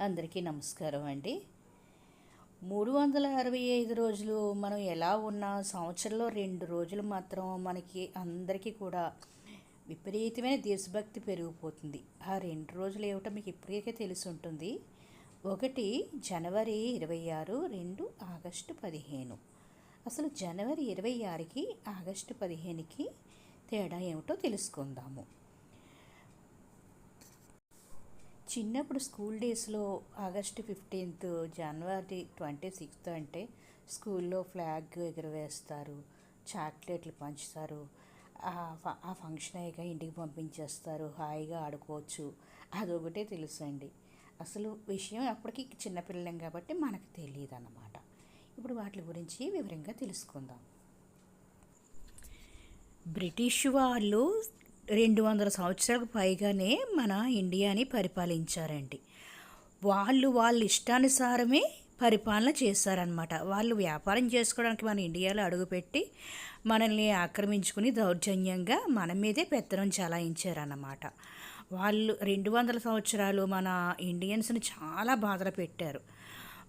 అందరికీ నమస్కారం అండి. మూడు వందల అరవై ఐదు రోజులు మనం ఎలా ఉన్నా సంవత్సరంలో రెండు రోజులు మాత్రం మనకి అందరికీ కూడా విపరీతమైన దేశభక్తి పెరిగిపోతుంది. ఆ రెండు రోజులు ఏమిటో మీకు ఇప్పటికే తెలిసి ఉంటుంది. ఒకటి జనవరి ఇరవై ఆరు రెండు ఆగస్టు పదిహేను. అసలు జనవరి ఇరవై ఆరుకి ఆగస్టు పదిహేనుకి తేడా ఏమిటో తెలుసుకుందాము. చిన్నప్పుడు స్కూల్ డేస్లో ఆగస్టు ఫిఫ్టీన్త్ జనవరి ట్వంటీ సిక్స్త్ అంటే స్కూల్లో ఫ్లాగ్ ఎగురవేస్తారు చాక్లెట్లు పంచుతారు ఆ ఆ ఫంక్షన్ అయ్యాక ఇంటికి పంపించేస్తారు హాయిగా ఆడుకోవచ్చు. అదొకటే తెలుసు అండి అసలు విషయం అప్పటికి చిన్నపిల్లలం కాబట్టి మనకు తెలియదు అన్నమాట ఇప్పుడు వాటి గురించి వివరంగా తెలుసుకుందాం. బ్రిటిష్ వాళ్ళు రెండు వందల సంవత్సరాలకు పైగానే మన ఇండియాని పరిపాలించారండి. వాళ్ళు వాళ్ళ ఇష్టానుసారమే పరిపాలన చేశారనమాట వాళ్ళు వ్యాపారం చేసుకోవడానికి మన ఇండియాలో అడుగుపెట్టి మనల్ని ఆక్రమించుకుని దౌర్జన్యంగా మన మీదే పెత్తనం చలాయించారన్నమాట. వాళ్ళు రెండు వందల సంవత్సరాలు మన ఇండియన్స్ని చాలా బాధలు పెట్టారు.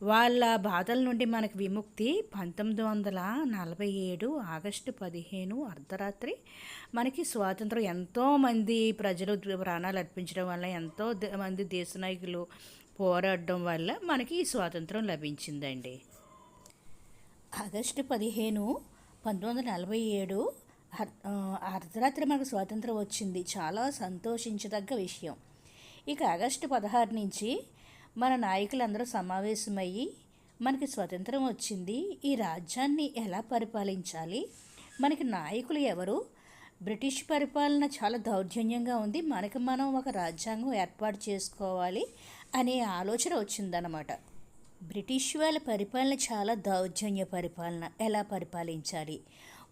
వాళ్ళ బాధల నుండి మనకు విముక్తి. పంతొమ్మిది వందల నలభై ఏడు ఆగస్టు పదిహేను అర్ధరాత్రి మనకి స్వాతంత్రం. ఎంతోమంది ప్రజలు ప్రాణాలు అర్పించడం వల్ల ఎంతో ద- మంది దేశ నాయకులు పోరాడడం వల్ల మనకి ఈ స్వాతంత్రం లభించిందండి. ఆగస్టు పదిహేను పంతొమ్మిది వందల నలభై ఏడు అర్- అర్ధరాత్రి మనకు స్వాతంత్రం వచ్చింది. చాలా సంతోషించదగ్గ విషయం. ఇక ఆగస్టు పదహారు నుంచి మన నాయకులందరూ సమావేశమయ్యి మనకి స్వతంత్రం వచ్చింది ఈ రాజ్యాన్ని ఎలా పరిపాలించాలి? మనకి నాయకులు ఎవరు? బ్రిటిష్ పరిపాలన చాలా దౌర్జన్యంగా ఉంది. మనకి మనం ఒక రాజ్యాంగం ఏర్పాటు చేసుకోవాలి అనే ఆలోచన వచ్చిందనమాట బ్రిటిష్ వాళ్ళ పరిపాలన చాలా దౌర్జన్య పరిపాలన. ఎలా పరిపాలించాలి?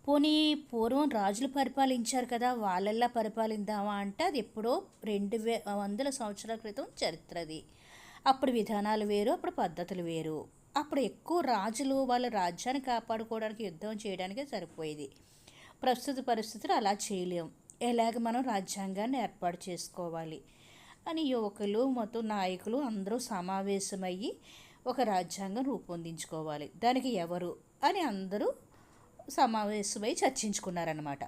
పోనీ పూర్వం రాజులు పరిపాలించారు కదా వాళ్ళెల్లా పరిపాలిద్దామా అంటే అది ఎప్పుడో రెండు వే వందల సంవత్సరాల క్రితం చరిత్ర అది అప్పుడు విధానాలు వేరు అప్పుడు పద్ధతులు వేరు. అప్పుడు ఎక్కువ రాజులు వాళ్ళ రాజ్యాన్ని కాపాడుకోవడానికి యుద్ధం చేయడానికే సరిపోయేది. ప్రస్తుత పరిస్థితులు అలా చేయలేం. ఎలాగ మనం రాజ్యాంగాన్ని ఏర్పాటు చేసుకోవాలి? అని యువకులు మొత్తం నాయకులు అందరూ సమావేశమయ్యి ఒక రాజ్యాంగం రూపొందించుకోవాలి. దానికి ఎవరు? అని అందరూ సమావేశమై చర్చించుకున్నారన్నమాట.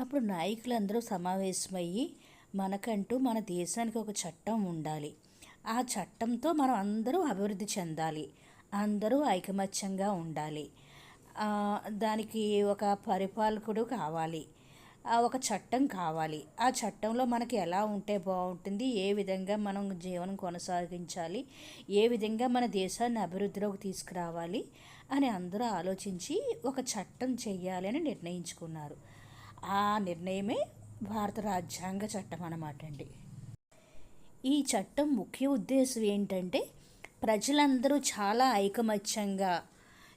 అప్పుడు నాయకులందరూ సమావేశమయ్యి మనకంటూ మన దేశానికి ఒక చట్టం ఉండాలి. ఆ చట్టంతో మనం అందరూ అభివృద్ధి చెందాలి. అందరూ ఐకమత్యంగా ఉండాలి. దానికి ఒక పరిపాలకుడు కావాలి. ఆ ఒక చట్టం కావాలి. ఆ చట్టంలో మనకి ఎలా ఉంటే బాగుంటుంది ఏ విధంగా మనం జీవనం కొనసాగించాలి ఏ విధంగా మన దేశాన్ని అభివృద్ధిలోకి తీసుకురావాలి అని అందరూ ఆలోచించి ఒక చట్టం చెయ్యాలి అని నిర్ణయించుకున్నారు. ఆ నిర్ణయమే భారత రాజ్యాంగ చట్టం అన్నమాట అండి. ఈ చట్టం ముఖ్య ఉద్దేశం ఏంటంటే ప్రజలందరూ చాలా ఐకమత్యంగా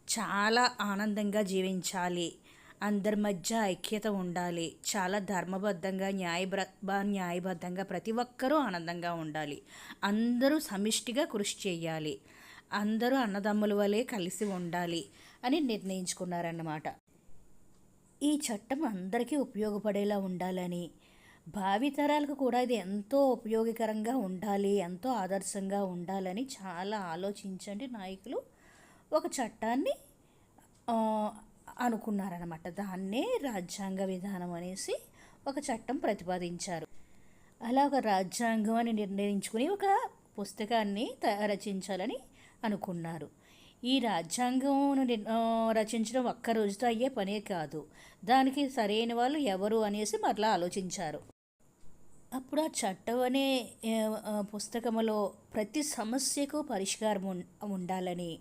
చాలా ఆనందంగా జీవించాలి. అందరి మధ్య ఐక్యత ఉండాలి. చాలా ధర్మబద్ధంగా న్యాయబ్ర న్యాయబద్ధంగా ప్రతి ఒక్కరూ ఆనందంగా ఉండాలి. అందరూ సమిష్టిగా కృషి చేయాలి. అందరూ అన్నదమ్ముల వలె కలిసి ఉండాలి అని నిర్ణయించుకున్నారన్నమాట. ఈ చట్టం అందరికీ ఉపయోగపడేలా ఉండాలని భావితరాలకు కూడా ఇది ఎంతో ఉపయోగకరంగా ఉండాలి ఎంతో ఆదర్శంగా ఉండాలని చాలా ఆలోచించండి నాయకులు. ఒక చట్టాన్ని అనుకున్నారనమాట దాన్నే రాజ్యాంగ విధానం అనేసి ఒక చట్టం ప్రతిపాదించారు. అలా ఒక రాజ్యాంగం అని నిర్ణయించుకుని ఒక పుస్తకాన్ని రచించాలని అనుకున్నారు. ఈ రాజ్యాంగం రచించడం ఒక్క రోజుతో అయ్యే పనే కాదు. దానికి సరైన వాళ్ళు ఎవరు అనేసి మరలా ఆలోచించారు. అప్పుడు ఆ చట్టం అనే పుస్తకంలో పుస్తకములో ప్రతి సమస్యకు పరిష్కారం ఉండాలని.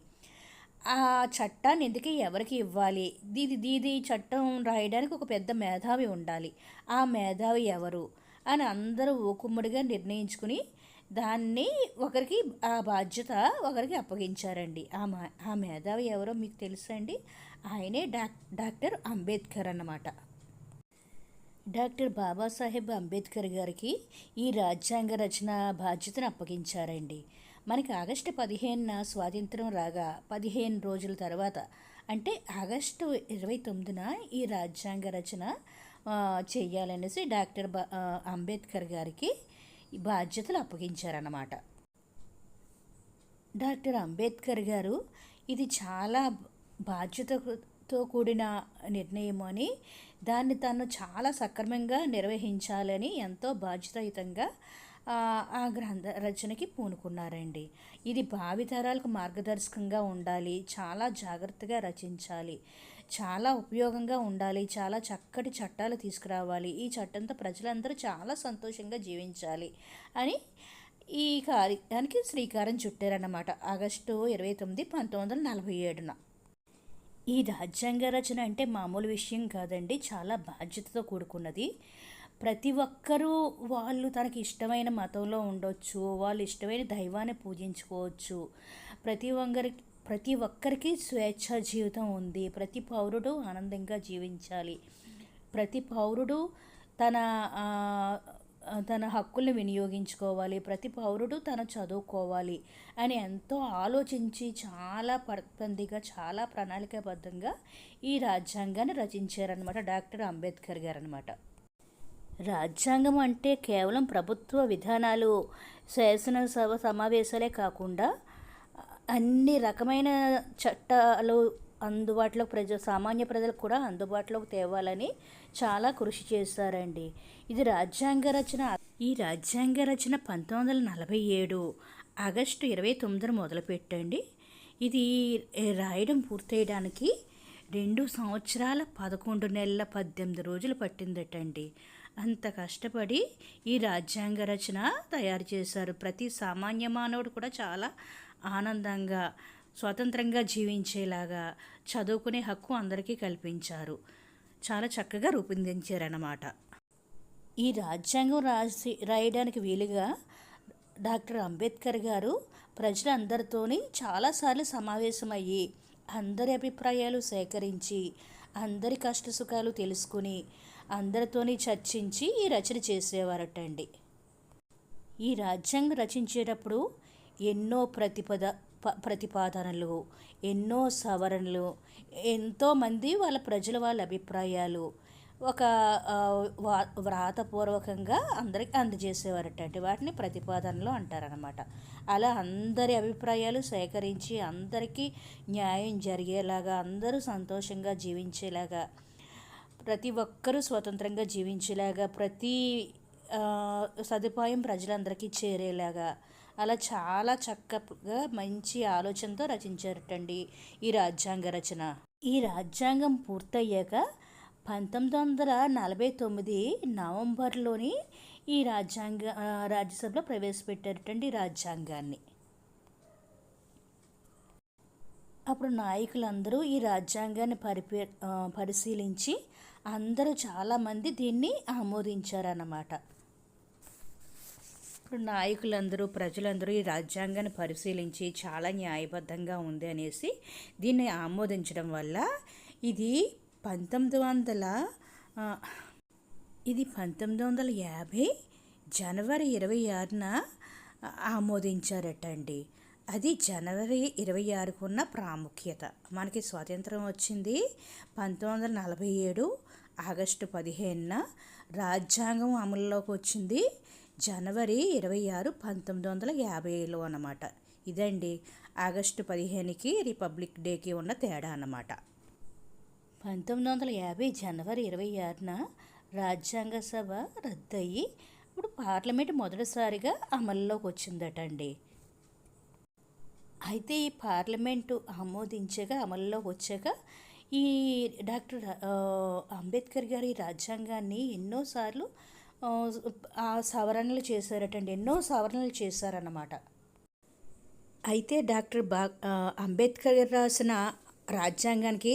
ఆ చట్టాన్ని ఎందుకు ఎవరికి ఇవ్వాలి? దీది దీది చట్టం రాయడానికి ఒక పెద్ద మేధావి ఉండాలి. ఆ మేధావి ఎవరు? అని అందరూ ఊకుమ్మడిగా నిర్ణయించుకుని దాన్ని ఒకరికి ఆ బాధ్యత ఒకరికి అప్పగించారండి. ఆ మా ఆ మేధావి ఎవరో మీకు తెలుసండి ఆయనే డాక్ డాక్టర్ అంబేద్కర్ అన్నమాట. డాక్టర్ బాబాసాహెబ్ అంబేద్కర్ గారికి ఈ రాజ్యాంగ రచన బాధ్యతను అప్పగించారండి. మనకి ఆగస్టు పదిహేనున స్వాతంత్రం రాగా పదిహేను రోజుల తర్వాత అంటే ఆగస్టు ఇరవై తొమ్మిదిన ఈ రాజ్యాంగ రచన చేయాలనేసి డాక్టర్ బా అంబేద్కర్ గారికి బాధ్యతలు అప్పగించారన్నమాట. డాక్టర్ అంబేద్కర్ గారు ఇది చాలా బాధ్యతతో కూడిన నిర్ణయం అని దాన్ని తను చాలా సక్రమంగా నిర్వహించాలని ఎంతో బాధ్యతాయుతంగా ఆ, ఆ గ్రంథ రచనకి పూనుకున్నారండి. ఇది భావితరాలకు మార్గదర్శకంగా ఉండాలి చాలా జాగ్రత్తగా రచించాలి చాలా ఉపయోగంగా ఉండాలి చాలా చక్కటి చట్టాలు తీసుకురావాలి ఈ చట్టంతో ప్రజలందరూ చాలా సంతోషంగా జీవించాలి అని ఈ కార్యానికి శ్రీకారం చుట్టారన్నమాట. ఆగస్టు ఇరవై తొమ్మిది పంతొమ్మిది వందల నలభై ఏడున. ఈ రాజ్యాంగ రచన అంటే మామూలు విషయం కాదండి చాలా బాధ్యతతో కూడుకున్నది. ప్రతి ఒక్కరూ వాళ్ళు తనకి ఇష్టమైన మతంలో ఉండొచ్చు వాళ్ళు ఇష్టమైన దైవాన్ని పూజించుకోవచ్చు. ప్రతి ఒక్కరికి ప్రతి ఒక్కరికి స్వేచ్ఛ జీవితం ఉంది. ప్రతి పౌరుడు ఆనందంగా జీవించాలి. ప్రతి పౌరుడు తన తన హక్కుల్ని వినియోగించుకోవాలి ప్రతి పౌరుడు తను చదువుకోవాలి అని ఎంతో ఆలోచించి చాలా పర్బందిగా చాలా ప్రణాళికాబద్ధంగా ఈ రాజ్యాంగాన్ని రచించారనమాట డాక్టర్ అంబేద్కర్ గారు అనమాట రాజ్యాంగం అంటే కేవలం ప్రభుత్వ విధానాలు శాసనసభ సమావేశాలే కాకుండా అన్ని రకమైన చట్టాలు అందుబాటులో ప్రజ సామాన్య ప్రజలకు కూడా అందుబాటులోకి తేవాలని చాలా కృషి చేశారండి. ఇది రాజ్యాంగ రచన. ఈ రాజ్యాంగ రచన పంతొమ్మిది వందల నలభై ఏడు ఆగస్టు ఇరవై తొమ్మిదిన మొదలుపెట్టండి. ఇది రాయడం పూర్తయ్యడానికి రెండు సంవత్సరాల పదకొండు నెలల పద్దెనిమిది రోజులు పట్టిందటండి. అంత కష్టపడి ఈ రాజ్యాంగ రచన తయారు చేశారు. ప్రతి సామాన్య మానవుడు కూడా చాలా ఆనందంగా స్వతంత్రంగా జీవించేలాగా చదువుకునే హక్కు అందరికీ కల్పించారు. చాలా చక్కగా రూపొందించారన్నమాట. ఈ రాజ్యాంగం రాసి రాయడానికి వీలుగా డాక్టర్ అంబేద్కర్ గారు ప్రజలందరితోని చాలాసార్లు సమావేశమయ్యి అందరి అభిప్రాయాలు సేకరించి అందరి కష్ట సుఖాలు తెలుసుకుని అందరితోని చర్చించి ఈ రచన చేసేవారటండి. ఈ రాజ్యాంగం రచించేటప్పుడు ఎన్నో ప్రతిపద ప్రతిపాదనలు ఎన్నో సవరణలు ఎంతోమంది వాళ్ళ ప్రజల వాళ్ళ అభిప్రాయాలు ఒక వా- వ్రాతపూర్వకంగా అందరికి అందజేసేవారటండి వాటిని ప్రతిపాదనలు అంటారనమాట అలా అందరి అభిప్రాయాలు సేకరించి అందరికీ న్యాయం జరిగేలాగా అందరూ సంతోషంగా జీవించేలాగా ప్రతి ఒక్కరూ స్వతంత్రంగా జీవించేలాగా ప్రతి సదుపాయం ప్రజలందరికీ చేరేలాగా అలా చాలా చక్కగా మంచి ఆలోచనతో రచించారటండి ఈ రాజ్యాంగ రచన. ఈ రాజ్యాంగం పూర్తయ్యాక పంతొమ్మిది వందల నలభై తొమ్మిది నవంబర్లోని ఈ రాజ్యాంగ రాజ్యసభలో ప్రవేశపెట్టారటండి రాజ్యాంగాన్ని. అప్పుడు నాయకులందరూ ఈ రాజ్యాంగాన్ని పరిపే పరిశీలించి అందరూ చాలామంది దీన్ని ఆమోదించారన్నమాట. అప్పుడు నాయకులందరూ ప్రజలందరూ ఈ రాజ్యాంగాన్ని పరిశీలించి చాలా న్యాయబద్ధంగా ఉంది అనేసి దీన్ని ఆమోదించడం వల్ల ఇది పంతొమ్మిది వందల ఇది పంతొమ్మిది వందల యాభై జనవరి ఇరవై ఆరున ఆమోదించారట అండి అది జనవరి ఇరవై ఆరుకు ఉన్న ప్రాముఖ్యత. మనకి స్వాతంత్రం వచ్చింది పంతొమ్మిది వందల నలభై ఏడు ఆగస్టు పదిహేనున. రాజ్యాంగం అమలులోకి వచ్చింది జనవరి ఇరవై ఆరు పంతొమ్మిది వందల యాభైలో అన్నమాట. ఇదండి ఆగస్టు పదిహేనుకి రిపబ్లిక్ డేకి ఉన్న తేడా అన్నమాట. పంతొమ్మిది వందల యాభై జనవరి ఇరవై ఆరున రాజ్యాంగ సభ రద్దయి ఇప్పుడు పార్లమెంట్ మొదటిసారిగా అమల్లోకి వచ్చిందటండి. అయితే ఈ పార్లమెంటు ఆమోదించగా అమల్లోకి వచ్చాక ఈ డాక్టర్ అంబేద్కర్ గారి రాజ్యాంగాన్ని ఎన్నోసార్లు సవరణలు చేశారటండి. ఎన్నో సవరణలు చేశారన్నమాట. అయితే డాక్టర్ బా అంబేద్కర్ గారు రాసిన రాజ్యాంగానికి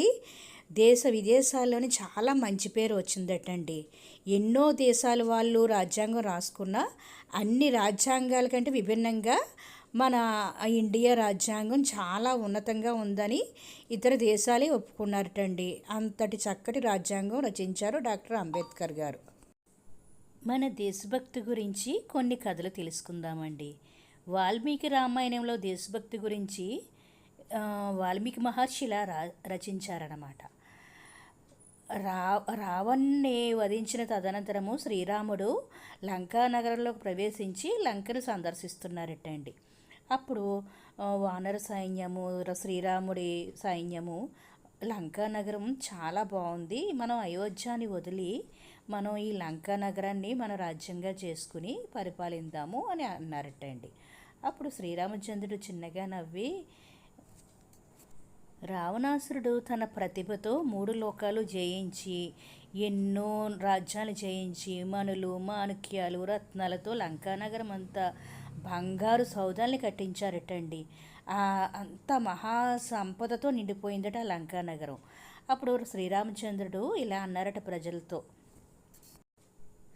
దేశ విదేశాల్లోని చాలా మంచి పేరు వచ్చిందటండి. ఎన్నో దేశాల వాళ్ళు రాజ్యాంగం రాసుకున్న అన్ని రాజ్యాంగాల కంటే విభిన్నంగా మన ఇండియా రాజ్యాంగం చాలా ఉన్నతంగా ఉందని ఇతర దేశాలే ఒప్పుకున్నారటండి. అంతటి చక్కటి రాజ్యాంగం రచించారు డాక్టర్ అంబేద్కర్ గారు. మన దేశభక్తి గురించి కొన్ని కథలు తెలుసుకుందామండి. వాల్మీకి రామాయణంలో దేశభక్తి గురించి వాల్మీకి మహర్షిలా రా రచించారన్నమాట. రా రావణ్ణి వధించిన తదనంతరము శ్రీరాముడు లంకా నగరంలోకి ప్రవేశించి లంకను సందర్శిస్తున్నారటండి. అప్పుడు వానర సైన్యము శ్రీరాముడి సైన్యము లంకా నగరం చాలా బాగుంది. మనం అయోధ్యని వదిలి మనం ఈ లంకా నగరాన్ని మన రాజ్యంగా చేసుకుని పరిపాలిద్దాము అని అన్నారట అండి అప్పుడు శ్రీరామచంద్రుడు చిన్నగా నవ్వి రావణాసురుడు తన ప్రతిభతో మూడు లోకాలు జయించి ఎన్నో రాజ్యాలు జయించి మనులు మాణిక్యాలు రత్నాలతో లంకానగరం అంతా బంగారు సౌదాల్ని కట్టించారటండి. అంత మహా సంపదతో నిండిపోయిందట లంకానగరం అప్పుడు శ్రీరామచంద్రుడు ఇలా అన్నారట ప్రజలతో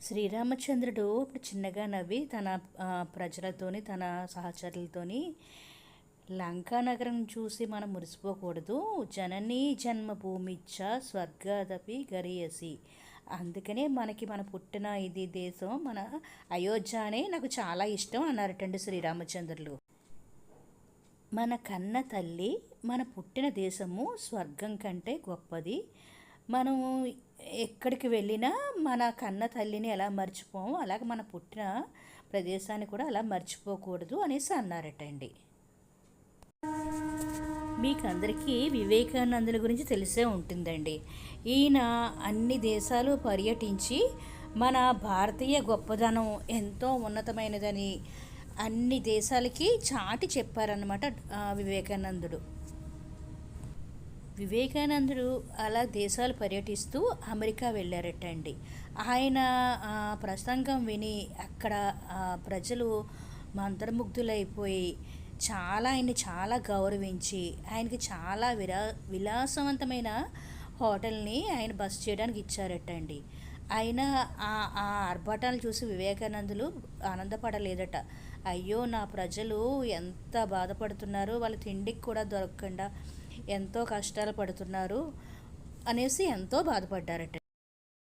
శ్రీరామచంద్రుడు ఇప్పుడు చిన్నగా నవ్వి తన ప్రజలతోని తన సహచరులతోని లంకా నగరం చూసి మనం మురిసిపోకూడదు. జననీ జన్మభూమిచ్చ స్వర్గదపి గరియసి. అందుకనే మనకి మన పుట్టిన ఇది దేశం మన అయోధ్య అనే నాకు చాలా ఇష్టం అన్నారటండి శ్రీరామచంద్రులు. మన కన్న తల్లి మన పుట్టిన దేశము స్వర్గం కంటే గొప్పది. మనం ఎక్కడికి వెళ్ళినా మన కన్న తల్లిని ఎలా మర్చిపోము అలాగే మన పుట్టిన ప్రదేశాన్ని కూడా అలా మర్చిపోకూడదు అనేసి అన్నారటండి. మీకు అందరికీ వివేకానందుల గురించి తెలిసే ఉంటుందండి. ఈయన అన్ని దేశాలు పర్యటించి మన భారతీయ గొప్పదనం ఎంతో ఉన్నతమైనదని అన్ని దేశాలకి చాటి చెప్పారన్నమాట వివేకానందుడు. వివేకానందుడు అలా దేశాలు పర్యటిస్తూ అమెరికా వెళ్ళారట అండి ఆయన ప్రసంగం విని అక్కడ ప్రజలు మంత్రముగ్ధులైపోయి చాలా ఆయన్ని చాలా గౌరవించి ఆయనకి చాలా విరా విలాసవంతమైన హోటల్ని ఆయన బస్ చేయడానికి ఇచ్చారట అండి ఆయన ఆ ఆర్భాటాలు చూసి వివేకానందులు ఆనందపడలేదట. అయ్యో నా ప్రజలు ఎంత బాధపడుతున్నారో వాళ్ళ తిండికి కూడా దొరకకుండా ఎంతో కష్టాలు పడుతున్నారు అనేసి ఎంతో బాధపడ్డారట.